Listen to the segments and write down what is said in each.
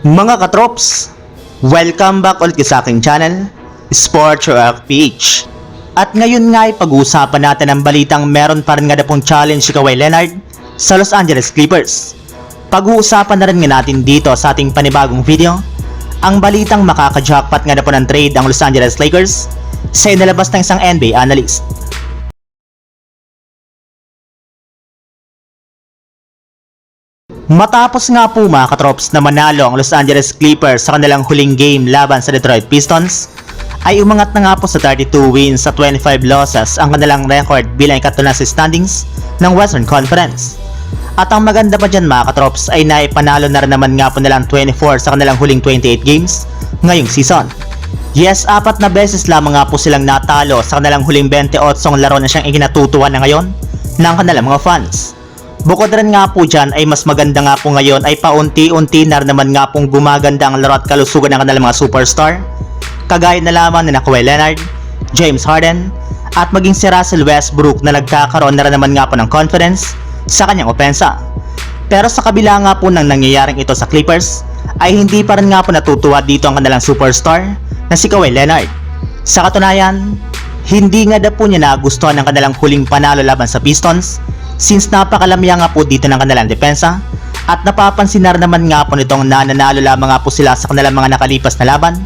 Mga katrops, welcome back ulit sa aking channel, Sports Rock PH. At ngayon nga ay pag-uusapan natin ang balitang meron pa rin nga na pong challenge si Kawhi Leonard sa Los Angeles Clippers. Pag-uusapan na rin nga natin dito sa ating panibagong video, ang balitang makaka-jackpot nga na po ng trade ang Los Angeles Lakers sa inalabas ng isang NBA analyst. Matapos nga po mga katrops na manalo ang Los Angeles Clippers sa kanilang huling game laban sa Detroit Pistons, ay umangat na nga po sa 32 wins sa 25 losses ang kanilang record bilang ikatulang sa standings ng Western Conference. At ang maganda pa dyan mga katrops ay naipanalo na rin naman nga po nilang 24 sa kanilang huling 28 games ngayong season. Yes, apat na beses lamang nga po silang natalo sa kanilang huling 28 laro na siyang ikinatutuwa na ngayon ng kanilang mga fans. Bukod rin nga po dyan ay mas maganda nga po ngayon ay paunti-unti na naman nga pong gumaganda ang laro at kalusugan ng kanilang mga superstar. Kagaya na lamang ni Kawhi Leonard, James Harden, at maging si Russell Westbrook na nagkakaroon na rin naman nga po ng confidence sa kanyang opensa. Pero sa kabila nga po ng nangyayaring ito sa Clippers, ay hindi pa rin nga po natutuwa dito ang kanilang superstar na si Kawhi Leonard. Sa katunayan, hindi nga daw po niya nagustuhan ang kanilang huling panalo laban sa Pistons since napakalamya nga po dito ng kanilang depensa at napapansin na naman nga po nitong nananalo lamang nga po sila sa kanilang mga nakalipas na laban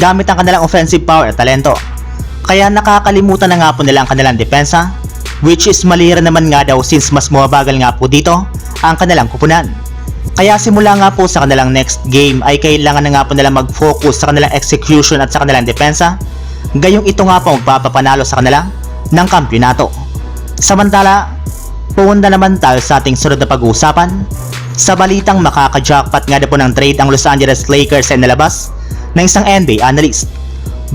gamit ang kanilang offensive power at talento. Kaya nakakalimutan na nga po nila ang kanilang depensa which is mali rin naman nga daw since mas mabagal nga po dito ang kanilang kupunan. Kaya simula nga po sa kanilang next game ay kailangan na nga po nila mag-focus sa kanilang execution at sa kanilang depensa gayong ito nga po magpapapanalo sa kanila ng kampyonato. Samantala, pumunta naman tayo sa ating sunod na pag-uusapan sa balitang makaka-jackpot nga na po ng trade ang Los Angeles Lakers ay nalabas ng isang NBA analyst.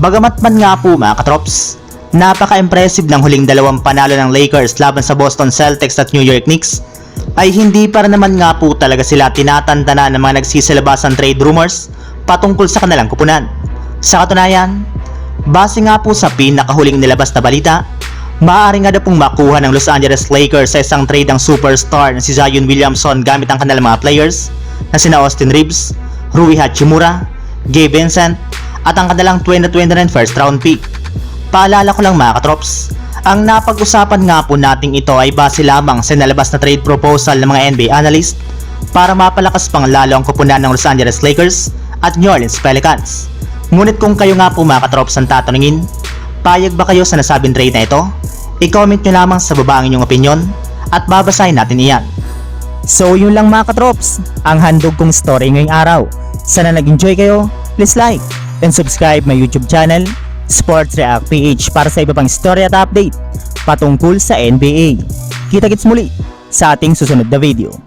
Bagamat man nga po mga katrops, napaka-impressive ng huling dalawang panalo ng Lakers laban sa Boston Celtics at New York Knicks ay hindi para naman nga po talaga sila tinatandana ng mga nagsisilabasan trade rumors patungkol sa kanilang kupunan. Sa katunayan, base nga po sa pinakahuling nilabas na balita, maaari nga na pong makuha ng Los Angeles Lakers sa isang trade ng superstar na si Zion Williamson gamit ang kanilang mga players na sina Austin Reeves, Rui Hachimura, Gabe Vincent, at ang kanilang 2029 first round pick. Paalala ko lang mga katrops, ang napag-usapan nga po nating ito ay base lamang sa nalabas na trade proposal ng mga NBA analyst para mapalakas pang lalo ang kupunan ng Los Angeles Lakers at New Orleans Pelicans. Ngunit kung kayo nga po mga katrops ang tatanungin, payag ba kayo sa nasabing trade na ito? I-comment nyo lamang sa baba ang inyong opinion at babasahin natin iyan. So yun lang mga katrops, ang handog kong story ngayong araw. Sana nag-enjoy kayo, please like and subscribe my YouTube channel, Sports React PH para sa iba pang story at update patungkol sa NBA. Kita-kits muli sa ating susunod na video.